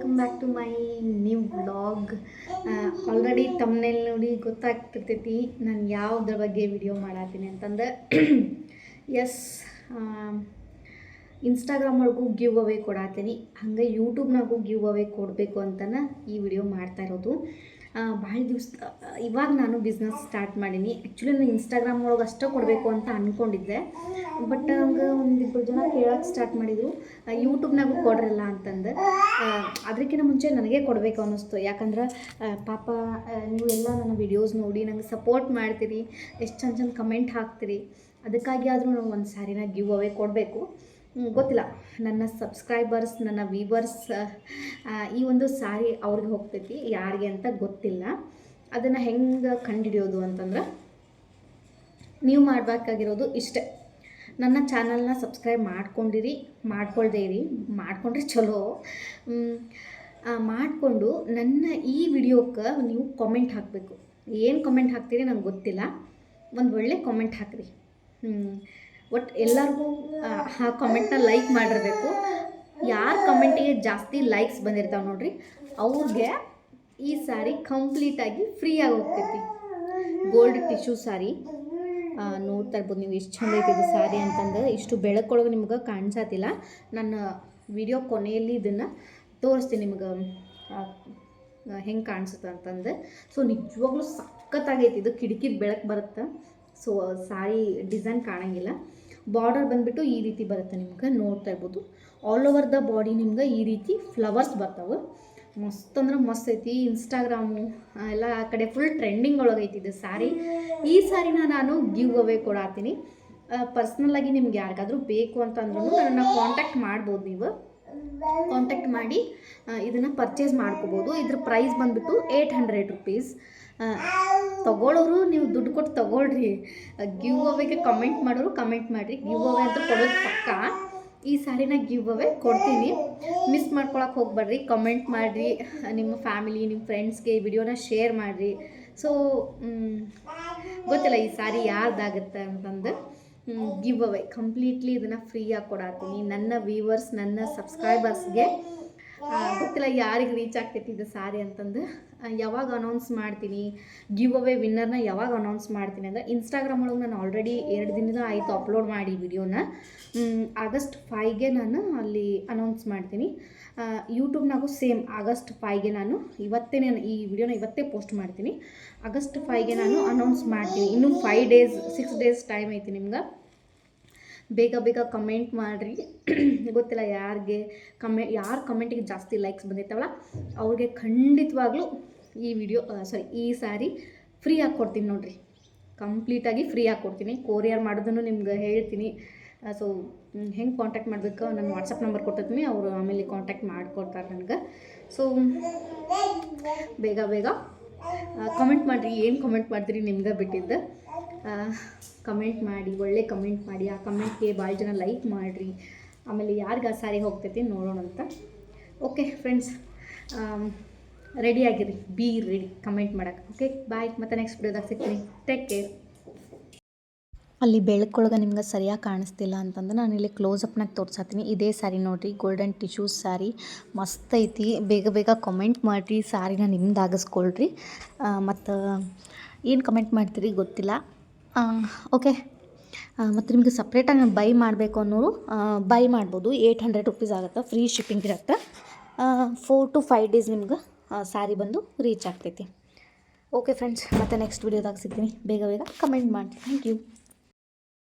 Welcome back to my new blog already ತಮ್ಮನೇಲಿ ನೋಡಿ ಗೊತ್ತಾಗ್ತಿರ್ತೈತಿ ನಾನು ಯಾವುದ್ರ ಬಗ್ಗೆ ವಿಡಿಯೋ ಮಾಡತ್ತೀನಿ ಅಂತಂದ್ರೆ ಎಸ್ ಇನ್ಸ್ಟಾಗ್ರಾಮ್ ಒಳಗೂ ಗಿವ್ ಅವೇ ಕೊಡತ್ತೀನಿ ಹಾಗೆ ಯೂಟ್ಯೂಬ್ನಾಗೂ ಗಿವ್ ಅವೇ ಕೊಡಬೇಕು ಅಂತ ಈ ವಿಡಿಯೋ ಮಾಡ್ತಾ ಇರೋದು. ಭಾಳ ದಿವಸ ಇವಾಗ ನಾನು ಬಿಸ್ನೆಸ್ ಸ್ಟಾರ್ಟ್ ಮಾಡೀನಿ. ಆ್ಯಕ್ಚುಲಿ ನಾನು ಇನ್ಸ್ಟಾಗ್ರಾಮ್ ಒಳಗೆ ಅಷ್ಟೇ ಕೊಡಬೇಕು ಅಂತ ಅಂದ್ಕೊಂಡಿದ್ದೆ ಬಟ್ ಹಂಗೆ ಒಂದಿಬ್ಬರು ಜನ ಕೇಳೋಕೆ ಸ್ಟಾರ್ಟ್ ಮಾಡಿದರು. ಯೂಟ್ಯೂಬ್ನಾಗೂ ಕೊಡ್ರಲ್ಲ ಅಂತಂದು. ಅದಕ್ಕಿಂತ ಮುಂಚೆ ನನಗೆ ಕೊಡಬೇಕು ಅನ್ನಿಸ್ತು. ಯಾಕಂದ್ರೆ ಪಾಪ ನೀವು ಎಲ್ಲ ನನ್ನ ವಿಡಿಯೋಸ್ ನೋಡಿ ನಂಗೆ ಸಪೋರ್ಟ್ ಮಾಡ್ತೀರಿ. ಎಷ್ಟು ಚಂದ ಚಂದ ಕಮೆಂಟ್ ಹಾಕ್ತೀರಿ. ಅದಕ್ಕಾಗಿ ಆದರೂ ನಾವು ಒಂದು ಸ್ಯಾರಿನ ಗಿವ್ ಅವೇ ಕೊಡಬೇಕು. ಗೊತ್ತಿಲ್ಲ. ನನ್ನ ಸಬ್ಸ್ಕ್ರೈಬರ್ಸ್ ನನ್ನ ವೀವರ್ಸ್ ಈ ಒಂದು ಸಾರಿ ಅವ್ರಿಗೆ ಹೋಗ್ತೈತಿ, ಯಾರಿಗೆ ಅಂತ ಗೊತ್ತಿಲ್ಲ. ಅದನ್ನು ಹೆಂಗೆ ಕಂಡುಹಿಡಿಯೋದು ಅಂತಂದ್ರೆ, ನೀವು ಮಾಡಬೇಕಾಗಿರೋದು ಇಷ್ಟೇ. ನನ್ನ ಚಾನಲ್ನ ಸಬ್ಸ್ಕ್ರೈಬ್ ಮಾಡ್ಕೊಂಡಿರಿ, ಮಾಡ್ಕೊಳ್ದೇ ಇರಿ. ಮಾಡ್ಕೊಂಡ್ರೆ ಚಲೋ. ಮಾಡಿಕೊಂಡು ನನ್ನ ಈ ವಿಡಿಯೋಕ್ಕೆ ನೀವು ಕಾಮೆಂಟ್ ಹಾಕಬೇಕು. ಏನು ಕಾಮೆಂಟ್ ಹಾಕ್ತೀರಿ ನಂಗೆ ಗೊತ್ತಿಲ್ಲ. ಒಂದು ಒಳ್ಳೆ ಕಾಮೆಂಟ್ ಹಾಕ್ರಿ. ಒಟ್ಟು ಎಲ್ಲರಿಗೂ ಆ ಕಾಮೆಂಟ್ನ ಲೈಕ್ ಮಾಡಿರಬೇಕು. ಯಾರ ಕಮೆಂಟಿಗೆ ಜಾಸ್ತಿ ಲೈಕ್ಸ್ ಬಂದಿರ್ತಾವೆ ನೋಡ್ರಿ, ಅವ್ರಿಗೆ ಈ ಸ್ಯಾರಿ ಕಂಪ್ಲೀಟಾಗಿ ಆಗಿ ಹೋಗ್ತೈತಿ. ಗೋಲ್ಡ್ ಟಿಶ್ಯೂ ಸ್ಯಾರಿ ನೋಡ್ತಾ ಇರ್ಬೋದು ನೀವು ಎಷ್ಟು ಚಂದ ಇದು ಸ್ಯಾರಿ ಅಂತಂದ್ರೆ, ಇಷ್ಟು ಬೆಳಕೊಳಗೆ ನಿಮ್ಗೆ ಕಾಣಿಸತ್ತಿಲ್ಲ ನನ್ನ ವಿಡಿಯೋ ಕೊನೆಯಲ್ಲಿ ಇದನ್ನು ತೋರಿಸ್ತೀನಿ ನಿಮ್ಗೆ. ಹೆಂಗೆ ಕಾಣಿಸುತ್ತೆ ಅಂತಂದು ಸೊ ನಿಜವಾಗ್ಲೂ ಸಖತ್ತಾಗೈತಿ. ಇದು ಕಿಟಕಿದ ಬೆಳಕು ಬರುತ್ತೆ. ಸೊ ಸಾರಿ ಡಿಸೈನ್ ಕಾಣಂಗಿಲ್ಲ. ಬಾರ್ಡರ್ ಬಂದುಬಿಟ್ಟು ಈ ರೀತಿ ಬರುತ್ತೆ ನಿಮ್ಗೆ, ನೋಡ್ತಾ ಇರ್ಬೋದು. ಆಲ್ ಓವರ್ ದ ಬಾಡಿ ನಿಮ್ಗೆ ಈ ರೀತಿ ಫ್ಲವರ್ಸ್ ಬರ್ತಾವೆ. ಮಸ್ತ್ ಅಂದ್ರೆ ಮಸ್ತ್ ಐತಿ. ಇನ್ಸ್ಟಾಗ್ರಾಮು ಎಲ್ಲ ಆ ಕಡೆ ಫುಲ್ ಟ್ರೆಂಡಿಂಗ್ ಒಳಗೆ ಇದು ಸ್ಯಾರಿ ಈ ಸ್ಯಾರಿನ ನಾನು ಗಿವ್ ಅವೇ ಕೊಡಾತೀನಿ. ಪರ್ಸ್ನಲ್ಲಾಗಿ ನಿಮ್ಗೆ ಯಾರಿಗಾದ್ರೂ ಬೇಕು ಅಂತ ಅಂದ್ರೂ ನನ್ನನ್ನು ಕಾಂಟ್ಯಾಕ್ಟ್ ಮಾಡ್ಬೋದು ನೀವು. ಕಾಂಟ್ಯಾಕ್ಟ್ ಮಾಡಿ ಇದನ್ನು ಪರ್ಚೇಸ್ ಮಾಡ್ಕೋಬೋದು. ಇದ್ರ ಪ್ರೈಸ್ ಬಂದುಬಿಟ್ಟು ಏಯ್ಟ್ ಹಂಡ್ರೆಡ್ ರುಪೀಸ್ ತಗೊಳ್ಳೋರು ನೀವು ದುಡ್ಡು ಕೊಟ್ಟು ತಗೊಳ್ರಿ. ಗಿವ್ ಅವೆಗೆ ಕಮೆಂಟ್ ಮಾಡೋರು ಕಮೆಂಟ್ ಮಾಡಿರಿ. ಗಿವ್ ಅವೆ ಅಂತ ಕೊಡೋದು ಪಕ್ಕ. ಈ ಸಾರಿನ ಗಿವ್ ಅವೇ ಕೊಡ್ತೀನಿ. ಮಿಸ್ ಮಾಡ್ಕೊಳಕ್ಕೆ ಹೋಗ್ಬರ್ರಿ. ಕಮೆಂಟ್ ಮಾಡಿರಿ. ನಿಮ್ಮ ಫ್ಯಾಮಿಲಿ ನಿಮ್ಮ ಫ್ರೆಂಡ್ಸ್ಗೆ ಈ ವಿಡಿಯೋನ ಶೇರ್ ಮಾಡಿರಿ. ಸೊ ಗೊತ್ತಿಲ್ಲ ಈ ಸಾರಿ ಯಾರ್ದಾಗುತ್ತೆ ಅಂತಂದು. ಗಿವ್ ಅವೇ ಕಂಪ್ಲೀಟ್ಲಿ ಇದನ್ನು ಫ್ರೀಯಾಗಿ ಕೊಡಾತೀನಿ. ನನ್ನ ವ್ಯೂವರ್ಸ್ ನನ್ನ ಸಬ್ಸ್ಕ್ರೈಬರ್ಸ್ಗೆ ಗೊತ್ತಿಲ್ಲ ಯಾರಿಗೆ ರೀಚ್ ಆಗ್ತೈತಿ ಇದು ಸ್ಯಾರಿ ಅಂತಂದು ಯಾವಾಗ ಅನೌನ್ಸ್ ಮಾಡ್ತೀನಿ ಗಿವ್ ಅವೇ ವಿನ್ನರ್ನ ಯಾವಾಗ ಅನೌನ್ಸ್ ಮಾಡ್ತೀನಿ ಅಂದರೆ ಇನ್ಸ್ಟಾಗ್ರಾಮ್ ಒಳಗೆ ನಾನು ಆಲ್ರೆಡಿ ಎರಡು ದಿನದ ಆಯಿತು ಅಪ್ಲೋಡ್ ಮಾಡಿ ವಿಡಿಯೋನ ಆಗಸ್ಟ್ ಫೈವ್ಗೆ ನಾನು ಅಲ್ಲಿ ಅನೌನ್ಸ್ ಮಾಡ್ತೀನಿ. ಯೂಟ್ಯೂಬ್ನಾಗೂ ಸೇಮ್ ಆಗಸ್ಟ್ ಫೈವ್ಗೆ ನಾನು ಇವತ್ತೇ ನಾನು ಈ ವಿಡಿಯೋನ ಇವತ್ತೇ ಪೋಸ್ಟ್ ಮಾಡ್ತೀನಿ. ಆಗಸ್ಟ್ ಫೈವ್ಗೆ ನಾನು ಅನೌನ್ಸ್ ಮಾಡ್ತೀನಿ. ಇನ್ನೂ five days six days time ಐತಿ ನಿಮ್ಗೆ. ಬೇಗ ಬೇಗ ಕಮೆಂಟ್ ಮಾಡಿರಿ. ಗೊತ್ತಿಲ್ಲ ಯಾರಿಗೆ ಕಮೆ ಯಾರ ಕಮೆಂಟಿಗೆ ಜಾಸ್ತಿ ಲೈಕ್ಸ್ ಬಂದಿರ್ತಾವಲ್ಲ, ಅವ್ರಿಗೆ ಖಂಡಿತವಾಗ್ಲೂ ಈ ವಿಡಿಯೋ ಸಾರಿ ಈ ಸ್ಯಾರಿ ಫ್ರೀ ಆಗಿ ಕೊಡ್ತೀನಿ ನೋಡಿರಿ. ಕಂಪ್ಲೀಟಾಗಿ ಫ್ರೀ ಆಗಿ ಕೊಡ್ತೀನಿ. ಕೊರಿಯರ್ ಮಾಡೋದನ್ನು ನಿಮ್ಗೆ ಹೇಳ್ತೀನಿ. ಸೊ ಹೆಂಗೆ ಕಾಂಟ್ಯಾಕ್ಟ್ ಮಾಡಬೇಕು? ನನ್ನ ವಾಟ್ಸಪ್ ನಂಬರ್ ಕೊಟ್ಟಿರ್ತೀನಿ. ಅವರು ಆಮೇಲೆ ಕಾಂಟ್ಯಾಕ್ಟ್ ಮಾಡಿಕೊಡ್ತಾರೆ ನನಗೆ. ಸೊ ಬೇಗ ಬೇಗ ಕಮೆಂಟ್ ಮಾಡಿರಿ. ಏನು ಕಮೆಂಟ್ ಮಾಡ್ತೀರಿ ನಿಮ್ಗೆ ಬಿಟ್ಟಿದ್ದು? ಕಮೆಂಟ್ ಮಾಡಿ, ಒಳ್ಳೆ ಕಮೆಂಟ್ ಮಾಡಿ, ಆ ಕಮೆಂಟ್ಗೆ ಭಾಳ ಜನ ಲೈಕ್ ಮಾಡಿರಿ. ಆಮೇಲೆ ಯಾರಿಗೆ ಆ ಸಾರಿ ಹೋಗ್ತೈತಿ ನೋಡೋಣ ಅಂತ. ಓಕೆ ಫ್ರೆಂಡ್ಸ್ ರೆಡಿ ಆಗಿರಿ. ಬಿ ರೆಡಿ ಕಮೆಂಟ್ ಮಾಡೋಕೆ. ಓಕೆ ಬಾಯ್ ಮತ್ತೆ ನೆಕ್ಸ್ಟ್ ವಿಡಿಯೋದಾಗ ಸಿಗ್ತೀನಿ. ಟೇಕ್ ಕೇರ್ ಅಲ್ಲಿ ಬೆಳಕೊಳಗೆ ನಿಮ್ಗೆ ಸರಿಯಾಗಿ ಕಾಣಿಸ್ತಿಲ್ಲ ಅಂತಂದ್ರೆ ನಾನು ಇಲ್ಲಿ ಕ್ಲೋಸ್ ಅಪ್ನಾಗ ತೋರ್ಸತ್ತೀನಿ ಇದೇ ಸ್ಯಾರಿ ನೋಡಿರಿ ಗೋಲ್ಡನ್ ಟಿಶ್ಯೂಸ್ ಸ್ಯಾರಿ ಮಸ್ತ್ ಐತಿ. ಬೇಗ ಬೇಗ ಕಮೆಂಟ್ ಮಾಡಿರಿ ಸ್ಯಾರಿನ ನಿಮ್ದು ಆಗಿಸ್ಕೊಳ್ರಿ. ಮತ್ತು ಏನು ಕಮೆಂಟ್ ಮಾಡ್ತೀರಿ ಗೊತ್ತಿಲ್ಲ. ಓಕೆ ಮತ್ತು ನಿಮಗೆ ಸಪ್ರೇಟಾಗಿ ನಾನು ಬೈ ಮಾಡಬೇಕು ಅನ್ನೋರು ಬೈ ಮಾಡ್ಬೋದು. ಏಯ್ಟ್ ಹಂಡ್ರೆಡ್ ರುಪೀಸ್ ಆಗುತ್ತೆ ಫ್ರೀ ಶಿಪ್ಪಿಂಗ್ ಇರುತ್ತೆ. ಫೋರ್ ಟು ಫೈವ್ ಡೇಸ್ ನಿಮ್ಗೆ ಸ್ಯಾರಿ ಬಂದು ರೀಚ್ ಆಗ್ತೈತಿ. ಓಕೆ ಫ್ರೆಂಡ್ಸ್ ಮತ್ತೆ ನೆಕ್ಸ್ಟ್ ವೀಡಿಯೋದಾಗ ಸಿಗ್ತೀನಿ. ಬೇಗ ಬೇಗ ಕಮೆಂಟ್ ಮಾಡಿ ಥ್ಯಾಂಕ್ ಯು